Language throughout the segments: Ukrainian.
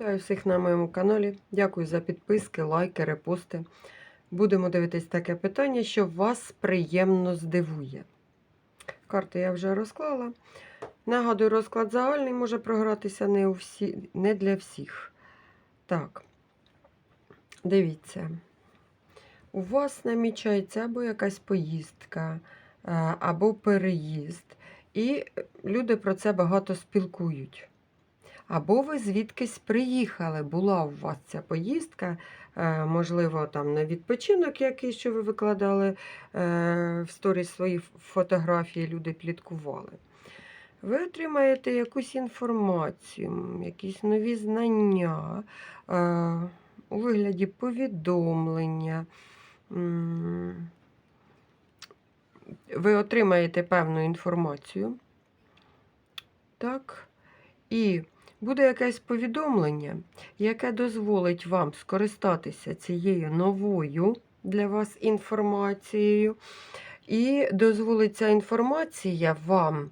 Вітаю всіх на моєму каналі. Дякую за підписки, лайки, репости. Будемо дивитись таке питання, що вас приємно здивує. Карти я вже розклала. Нагадую, розклад загальний може програтися не, у всі, не для всіх. Так, дивіться. У вас намічається або якась поїздка, е, або переїзд. І люди про це багато спілкують. Або ви звідкись приїхали, була у вас ця поїздка, е, можливо, там на відпочинок якийсь, що ви викладали е, в сторіс свої фотографії, люди пліткували. Ви отримаєте якусь інформацію, якісь нові знання е, у вигляді повідомлення. Ви отримаєте певну інформацію. Так. І буде якесь повідомлення, яке дозволить вам скористатися цією новою для вас інформацією. І дозволить ця інформація вам,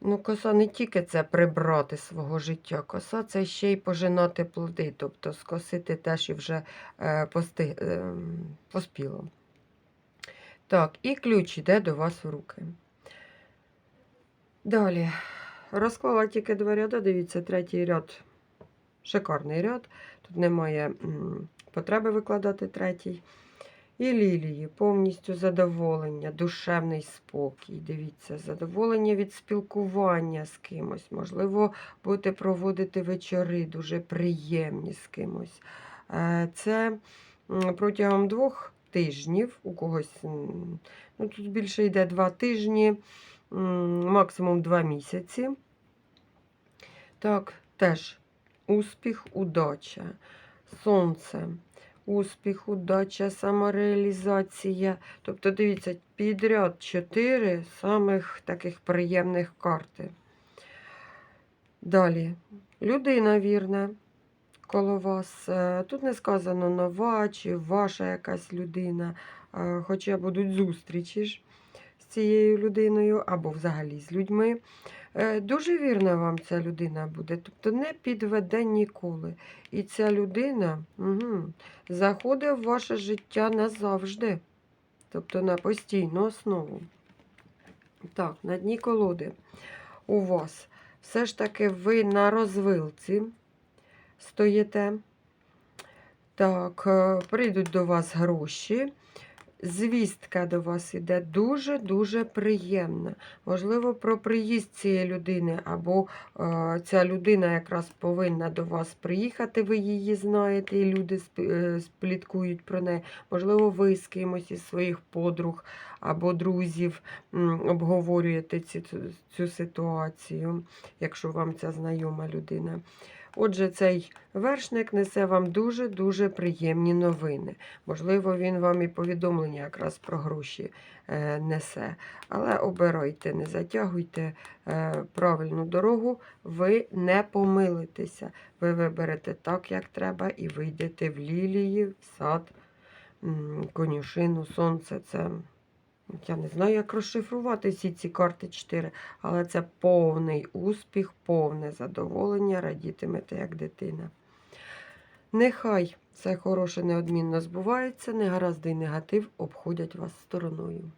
ну, коса не тільки це прибрати свого життя, коса це ще й пожинати плоди, тобто скосити те, що вже е, пости, е, поспіло. Так, і ключ йде до вас в руки. Далі. Розклала тільки два ряди, дивіться, третій ряд шикарний ряд. Тут немає потреби викладати третій. І лілії, повністю задоволення, душевний спокій. Дивіться, задоволення від спілкування з кимось. Можливо, будете проводити вечори дуже приємні з кимось. Е, Це протягом двох тижнів, у когось, ну тут більше йде два тижні, максимум два місяці. Так, теж успіх, удача, сонце, успіх, удача, самореалізація. Тобто, дивіться, підряд чотири самих таких приємних карти. Далі, людина вірна коло вас. Е, Тут не сказано нова чи ваша якась людина, е, хоча будуть зустрічі ж цією людиною або взагалі з людьми. Е, Дуже вірна вам ця людина буде, тобто не підведе ніколи. І ця людина угу, заходить в ваше життя назавжди, тобто на постійну основу. Так, на дні колоди у вас все ж таки ви на розвилці стоїте. Так, е, прийдуть до вас гроші. Звістка до вас іде дуже-дуже приємна. Можливо, про приїзд цієї людини, або е, ця людина якраз повинна до вас приїхати, ви її знаєте, і люди е, спліткують про неї. Можливо, ви з кимось із своїх подруг або друзів м, обговорюєте цю, цю ситуацію, якщо вам ця знайома людина. Отже, цей вершник несе вам дуже-дуже приємні новини. Можливо, він вам і повідомлення якраз про гроші е, несе. Але обирайте, не затягуйте е, правильну дорогу, ви не помилитеся. Ви виберете так, як треба, і вийдете в лілії, в сад, конюшину, сонце. Це я не знаю, як розшифрувати всі ці карти 4, але це повний успіх, повне задоволення, радітимете як дитина. Нехай це хороше неодмінно збувається, негаразди і негатив обходять вас стороною.